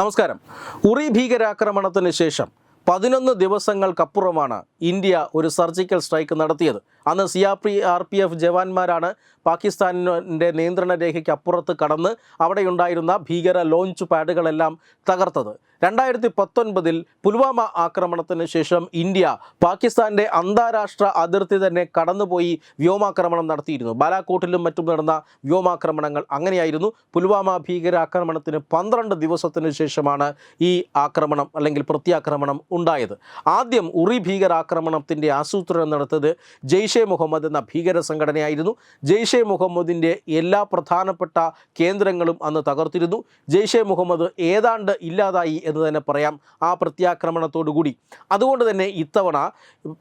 നമസ്കാരം. ഉറി ഭീകരാക്രമണത്തിന് ശേഷം പതിനൊന്ന് ദിവസങ്ങൾക്കപ്പുറമാണ് ഇന്ത്യ ഒരു സർജിക്കൽ സ്ട്രൈക്ക് നടത്തിയത്. അന്ന് C R P R P F ജവാന്മാരാണ് പാകിസ്ഥാനിന്റെ നിയന്ത്രണ രേഖയ്ക്ക് അപ്പുറത്ത് കടന്ന് അവിടെയുണ്ടായിരുന്ന ഭീകര ലോഞ്ച് പാഡുകളെല്ലാം തകർത്തത്. രണ്ടായിരത്തി പത്തൊൻപതിൽ പുൽവാമ ആക്രമണത്തിന് ശേഷം ഇന്ത്യ പാകിസ്ഥാന്റെ അന്താരാഷ്ട്ര അതിർത്തി തന്നെ കടന്നുപോയി വ്യോമാക്രമണം നടത്തിയിരുന്നു. ബാലാക്കോട്ടിലും മറ്റും നടന്ന വ്യോമാക്രമണങ്ങൾ അങ്ങനെയായിരുന്നു. പുൽവാമ ഭീകരാക്രമണത്തിന് പന്ത്രണ്ട് ദിവസത്തിന് ശേഷമാണ് ഈ ആക്രമണം അല്ലെങ്കിൽ പ്രത്യാക്രമണം ഉണ്ടായത്. ആദ്യം ഉറി ഭീകരാക്രമണത്തിന്റെ ആസൂത്രണം നടത്തത് ജെയ്ഷെ മുഹമ്മദ് എന്ന ഭീകര സംഘടനയായിരുന്നു. ജെയ്ഷെ മുഹമ്മദിന്റെ എല്ലാ പ്രധാനപ്പെട്ട കേന്ദ്രങ്ങളും അന്ന് തകർത്തിരുന്നു. ജെയ്ഷെ മുഹമ്മദ് ഏതാണ്ട് ഇല്ലാതായി എന്ന് തന്നെ പറയാം ആ പ്രത്യാക്രമണത്തോടുകൂടി അതുകൊണ്ട് തന്നെ ഇത്തവണ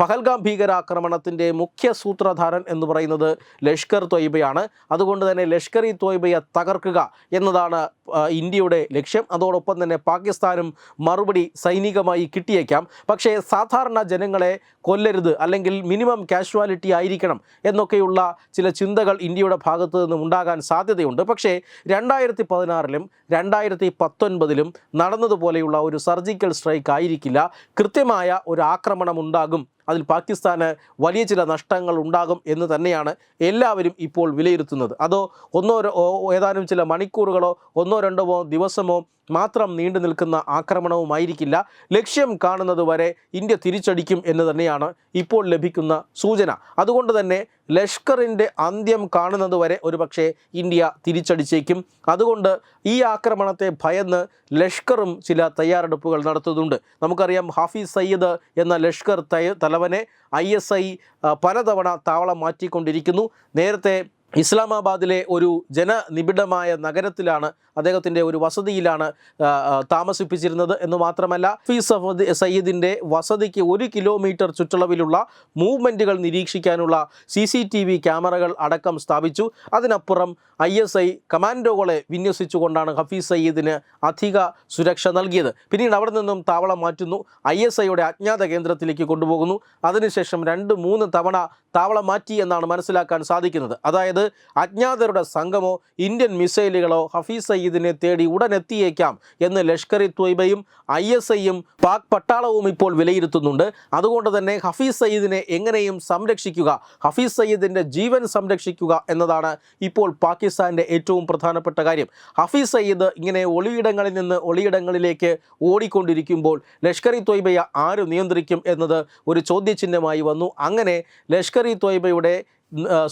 പഹൽഗാം ഭീകരാക്രമണത്തിന്റെ മുഖ്യ സൂത്രധാരൻ എന്ന് പറയുന്നത് ലഷ്കർ തൊയ്ബയാണ് അതുകൊണ്ട് തന്നെ ലഷ്കർ ഇ തൊയ്ബയെ തകർക്കുക എന്നതാണ് ഇന്ത്യയുടെ ലക്ഷ്യം. അതോടൊപ്പം തന്നെ പാകിസ്ഥാനും മറുപടി സൈനികമായി കിട്ടിയേക്കാം. പക്ഷേ സാധാരണ ജനങ്ങളെ കൊല്ലരുത് അല്ലെങ്കിൽ മിനിമം കാഷ്വാലിറ്റി ആയിരിക്കണം എന്നൊക്കെയുള്ള ചില ചിന്തകൾ ഇന്ത്യയുടെ ഭാഗത്ത് നിന്നും ഉണ്ടാകാൻ സാധ്യതയുണ്ട്. പക്ഷേ രണ്ടായിരത്തി പതിനാറിലും രണ്ടായിരത്തി പത്തൊൻപതിലും നടന്നതുപോലെയുള്ള ഒരു സർജിക്കൽ സ്ട്രൈക്ക് ആയിരിക്കില്ല. കൃത്യമായ ഒരു ആക്രമണം ഉണ്ടാകും. അതിൽ പാകിസ്ഥാന് വലിയ ചില നഷ്ടങ്ങൾ ഉണ്ടാകും എന്ന് തന്നെയാണ് എല്ലാവരും ഇപ്പോൾ വിലയിരുത്തുന്നത്. അതോ ഒന്നോ ഏതാനും ചില മണിക്കൂറുകളോ ഒന്നോ രണ്ടോ ദിവസമോ മാത്രം നീണ്ടു നിൽക്കുന്ന ആക്രമണവുമായിരിക്കില്ല. ലക്ഷ്യം കാണുന്നത് വരെ ഇന്ത്യ തിരിച്ചടിക്കും എന്ന് തന്നെയാണ് ഇപ്പോൾ ലഭിക്കുന്ന സൂചന. അതുകൊണ്ട് തന്നെ ലഷ്കറിന്റെ അന്ത്യം കാണുന്നത് വരെ ഒരുപക്ഷെ ഇന്ത്യ തിരിച്ചടിച്ചേക്കും. അതുകൊണ്ട് ഈ ആക്രമണത്തെ ഭയന്ന് ലഷ്കറും ചില തയ്യാറെടുപ്പുകൾ നടത്തുന്നുണ്ട്. നമുക്കറിയാം ഹാഫിസ് സയ്യിദ് എന്ന ലഷ്കർ തലവനെ ഐ പലതവണ താവളം മാറ്റിക്കൊണ്ടിരിക്കുന്നു. നേരത്തെ ഇസ്ലാമാബാദിലെ ഒരു ജനനിബിഡമായ നഗരത്തിലാണ് അദ്ദേഹത്തിന്റെ ഒരു വസതിയിലാണ് താമസിപ്പിച്ചിരുന്നത്. എന്ന് മാത്രമല്ല ഹഫീസ് സഫദ് സയ്യിദിന്റെ വസതിക്ക് ഒരു കിലോമീറ്റർ ചുറ്റളവിലുള്ള മൂവ്മെന്റുകൾ നിരീക്ഷിക്കാനുള്ള സി സി ടി വി ക്യാമറകൾ അടക്കം സ്ഥാപിച്ചു. അതിനപ്പുറം ഐ എസ് ഐ കമാൻഡോകളെ വിന്യസിച്ചുകൊണ്ടാണ് ഹഫീസ് സയ്യിദിന് അധിക സുരക്ഷ നൽകിയത്. പിന്നീട് അവിടെ നിന്നും താവളം മാറ്റുന്നു. ഐ എസ് ഐയുടെ അജ്ഞാത കേന്ദ്രത്തിലേക്ക് കൊണ്ടുപോകുന്നു. അതിനുശേഷം രണ്ട് മൂന്ന് തവണ താവളം മാറ്റി എന്നാണ് മനസ്സിലാക്കാൻ സാധിക്കുന്നത്. അതായത് അജ്ഞാതരുടെ സംഘമോ ഇന്ത്യൻ മിസൈലുകളോ ഹഫീസ് സയ്യിദിനെ തേടി ഉടനെത്തിയേക്കാം എന്ന് ലഷ്കർ ഇ ത്വയ്ബയും ഐ എസ് ഐയും പാക് പട്ടാളവും ഇപ്പോൾ വിലയിരുത്തുന്നുണ്ട്. അതുകൊണ്ട് തന്നെ ഹഫീസ് സയ്യിദിനെ എങ്ങനെയും സംരക്ഷിക്കുക ഹഫീസ് സയ്യിദിന്റെ ജീവൻ സംരക്ഷിക്കുക എന്നതാണ് ഇപ്പോൾ പാകിസ്ഥാന്റെ ഏറ്റവും പ്രധാനപ്പെട്ട കാര്യം. ഹഫീസ് സയ്യിദ് ഇങ്ങനെ ഒളിയിടങ്ങളിൽ നിന്ന് ഒളിയിടങ്ങളിലേക്ക് ഓടിക്കൊണ്ടിരിക്കുമ്പോൾ ലഷ്കർ ഇ ത്വയ്ബയെ ആര് നിയന്ത്രിക്കും എന്നത് ഒരു ചോദ്യചിഹ്നമായി വന്നു. അങ്ങനെ ലഷ്കർ ഇ ത്വയ്ബയുടെ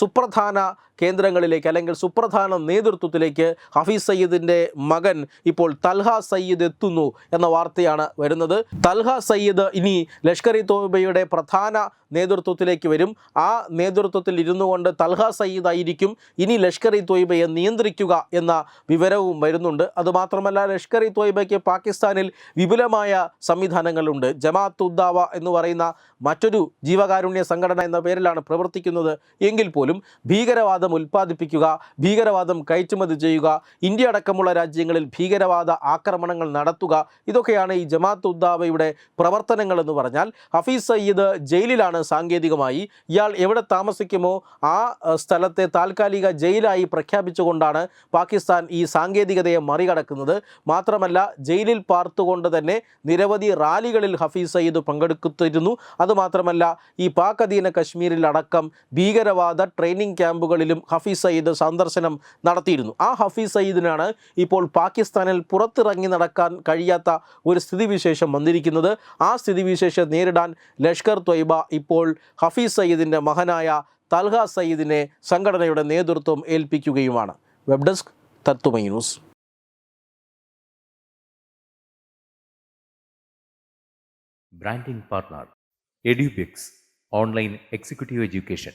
സുപ്രധാന കേന്ദ്രങ്ങളിലേക്ക് അല്ലെങ്കിൽ സുപ്രധാന നേതൃത്വത്തിലേക്ക് ഹഫീസ് സയ്യിദിന്റെ മകൻ ഇപ്പോൾ തൽഹ സയ്യിദ് എത്തുന്നു എന്ന വാർത്തയാണ് വരുന്നത്. തൽഹ സയ്യിദ് ഇനി ലഷ്കർ ഇ തോബയുടെ പ്രധാന നേതൃത്വത്തിലേക്ക് വരും. ആ നേതൃത്വത്തിൽ ഇരുന്നു കൊണ്ട് തൽഹ സയ്യിദ് ആയിരിക്കും ഇനി ലഷ്കർ ഇ തോയ്ബയെ നിയന്ത്രിക്കുക എന്ന വിവരവും വരുന്നുണ്ട്. അതുമാത്രമല്ല ലഷ്കർ ഇ തോയ്ബയ്ക്ക് പാകിസ്ഥാനിൽ വിപുലമായ സംവിധാനങ്ങളുണ്ട്. ജമാഅത്ത് ഉദ്ദാവ എന്ന് പറയുന്ന മറ്റൊരു ജീവകാരുണ്യ സംഘടന എന്ന പേരിലാണ് പ്രവർത്തിക്കുന്നത് എങ്കിൽ പോലും ഭീകരവാദം ഉൽപ്പാദിപ്പിക്കുക ഭീകരവാദം കയറ്റുമതി ചെയ്യുക ഇന്ത്യ അടക്കമുള്ള രാജ്യങ്ങളിൽ ഭീകരവാദ ആക്രമണങ്ങൾ നടത്തുക ഇതൊക്കെയാണ് ഈ ജമാഅത്ത് ഉദ്ദാവയുടെ പ്രവർത്തനങ്ങൾ എന്ന് പറഞ്ഞാൽ ഹഫീസ് സയ്യിദ് ജയിലിലാണ് സാങ്കേതികമായി. ഇയാൾ എവിടെ താമസിക്കുമോ ആ സ്ഥലത്തെ താൽക്കാലിക ജയിലായി പ്രഖ്യാപിച്ചുകൊണ്ടാണ് പാകിസ്ഥാൻ ഈ സാങ്കേതികതയെ മറികടക്കുന്നത്. മാത്രമല്ല ജയിലിൽ പാർത്തുകൊണ്ട് തന്നെ നിരവധി റാലികളിൽ ഹഫീസ് സയ്യിദ് പങ്കെടുത്തിരുന്നു. അതുമാത്രമല്ല ഈ പാക് അധീന കശ്മീരിൽ അടക്കം ഭീകരവാദ ട്രെയിനിങ് ക്യാമ്പുകളിലും ഹഫീസ് സയ്യിദ് സന്ദർശനം നടത്തിയിരുന്നു. ആ ഹഫീസ് സയ്യിദിനാണ് ഇപ്പോൾ പാകിസ്ഥാനിൽ പുറത്തിറങ്ങി നടക്കാൻ കഴിയാത്ത ഒരു സ്ഥിതിവിശേഷം വന്നിരിക്കുന്നത്. ആ സ്ഥിതിവിശേഷം നേരിടാൻ ലഷ്കർ ത്വയ്ബ ഇപ്പോൾ ഹഫീസ് സയ്യിദിന്റെ മഹനായ തൽഹ സയ്യിദിനെ സംഘടനയുടെ നേതൃത്വം ഏൽപ്പിക്കുകയുമാണ്. Web desk Tatwamayi news. Branding partner online executive education.